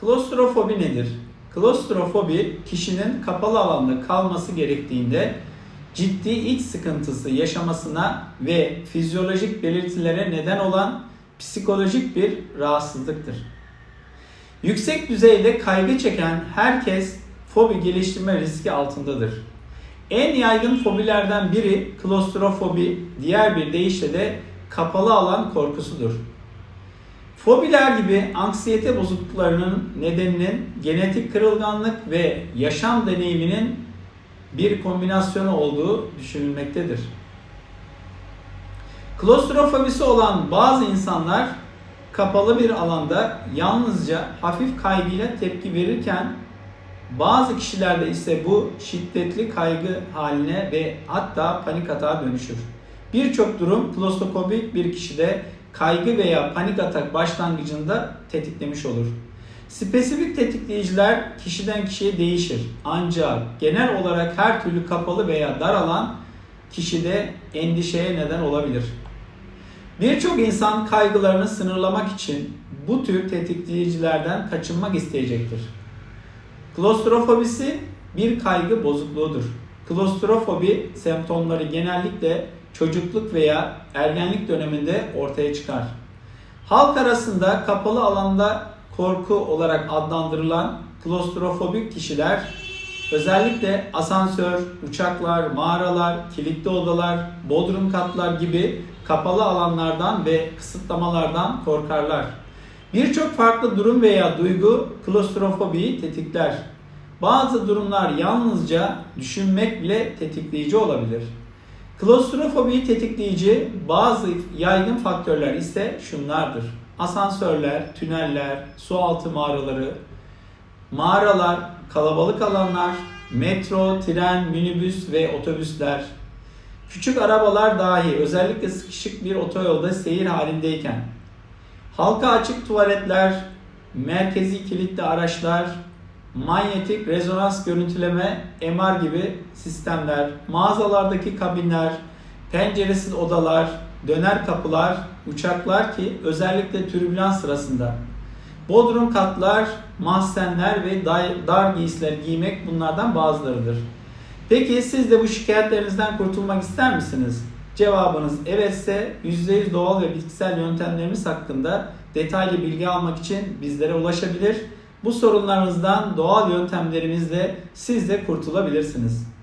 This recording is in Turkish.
Klostrofobi nedir? Klostrofobi kişinin kapalı alanda kalması gerektiğinde ciddi iç sıkıntısı yaşamasına ve fizyolojik belirtilere neden olan psikolojik bir rahatsızlıktır. Yüksek düzeyde kaygı çeken herkes fobi geliştirme riski altındadır. En yaygın fobilerden biri klostrofobi, diğer bir deyişle de kapalı alan korkusudur. Fobiler gibi anksiyete bozukluklarının nedeninin genetik kırılganlık ve yaşam deneyiminin bir kombinasyonu olduğu düşünülmektedir. Klostrofobisi olan bazı insanlar kapalı bir alanda yalnızca hafif kaygıyla tepki verirken bazı kişilerde ise bu şiddetli kaygı haline ve hatta panik atağa dönüşür. Birçok durum klostrofobik bir kişide kaygı veya panik atak başlangıcında tetiklemiş olur. Spesifik tetikleyiciler kişiden kişiye değişir. Ancak genel olarak her türlü kapalı veya dar alan kişide endişeye neden olabilir. Birçok insan kaygılarını sınırlamak için bu tür tetikleyicilerden kaçınmak isteyecektir. Klostrofobisi bir kaygı bozukluğudur. Klostrofobi semptomları genellikle çocukluk veya ergenlik döneminde ortaya çıkar. Halk arasında kapalı alanda korku olarak adlandırılan klostrofobik kişiler özellikle asansör, uçaklar, mağaralar, kilitli odalar, bodrum katlar gibi kapalı alanlardan ve kısıtlamalardan korkarlar. Birçok farklı durum veya duygu klostrofobiyi tetikler. Bazı durumlar yalnızca düşünmek bile tetikleyici olabilir. Klostrofobiyi tetikleyici bazı yaygın faktörler ise şunlardır. Asansörler, tüneller, sualtı mağaraları, mağaralar, kalabalık alanlar, metro, tren, minibüs ve otobüsler, küçük arabalar dahi özellikle sıkışık bir otoyolda seyir halindeyken, halka açık tuvaletler, merkezi kilitli araçlar, manyetik rezonans görüntüleme, MR gibi sistemler, mağazalardaki kabinler, penceresiz odalar, döner kapılar, uçaklar ki özellikle türbülans sırasında, bodrum katlar, mahzenler ve dar giysiler giymek bunlardan bazılarıdır. Peki siz de bu şikayetlerinizden kurtulmak ister misiniz? Cevabınız evetse %100 doğal ve bitkisel yöntemlerimiz hakkında detaylı bilgi almak için bizlere ulaşabilir. Bu sorunlarınızdan doğal yöntemlerimizle siz de kurtulabilirsiniz.